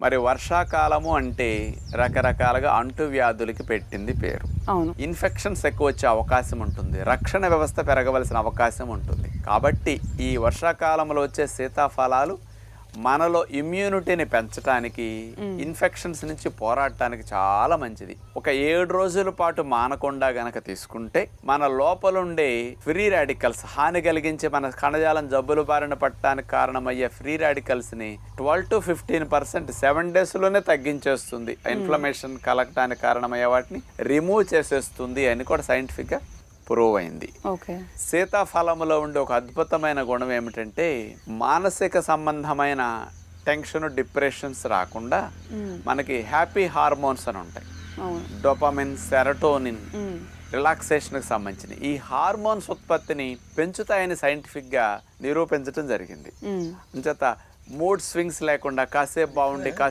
మరి వర్షాకాలము అంటే రకరకాలుగా అంటువ్యాధులకి పెట్టింది పేరు. అవును. ఇన్ఫెక్షన్స్ ఎక్కువ వచ్చే అవకాశం ఉంటుంది. రక్షణ వ్యవస్థ పెరగవలసిన అవకాశం ఉంటుంది. కాబట్టి ఈ వర్షాకాలంలో వచ్చే సీతాఫలాలు మనలో ఇమ్యూనిటీని పెంచడానికి ఇన్ఫెక్షన్స్ నుంచి పోరాడటానికి చాలా మంచిది. ఒక ఏడు రోజుల పాటు మానకుండా గనక తీసుకుంటే మన లోపలుండే ఫ్రీ రాడికల్స్ హాని కలిగించే మన కణజాలం జబ్బులు బారిన పట్టడానికి కారణమయ్యే free రాడికల్స్ని twelve to fifteen percent seven డేస్లోనే తగ్గించేస్తుంది. ఇన్ఫ్లమేషన్ కలగటానికి కారణమయ్యే వాటిని రిమూవ్ చేసేస్తుంది అని కూడా సైంటిఫిక్ గా ప్రూవ్ అయింది. ఓకే. సీతాఫలములో ఉండే ఒక అద్భుతమైన గుణం ఏమిటంటే మానసిక సంబంధమైన టెన్షన్ డిప్రెషన్స్ రాకుండా మనకి హ్యాపీ హార్మోన్స్ అని ఉంటాయి. Dopamine serotonin. రిలాక్సేషన్కి సంబంధించిన ఈ హార్మోన్స్ ఉత్పత్తిని పెంచుతాయని సైంటిఫిక్గా నిరూపించడం జరిగింది. అంచేత మూడ్ స్వింగ్స్ లేకుండా కాసేపు బాగుండి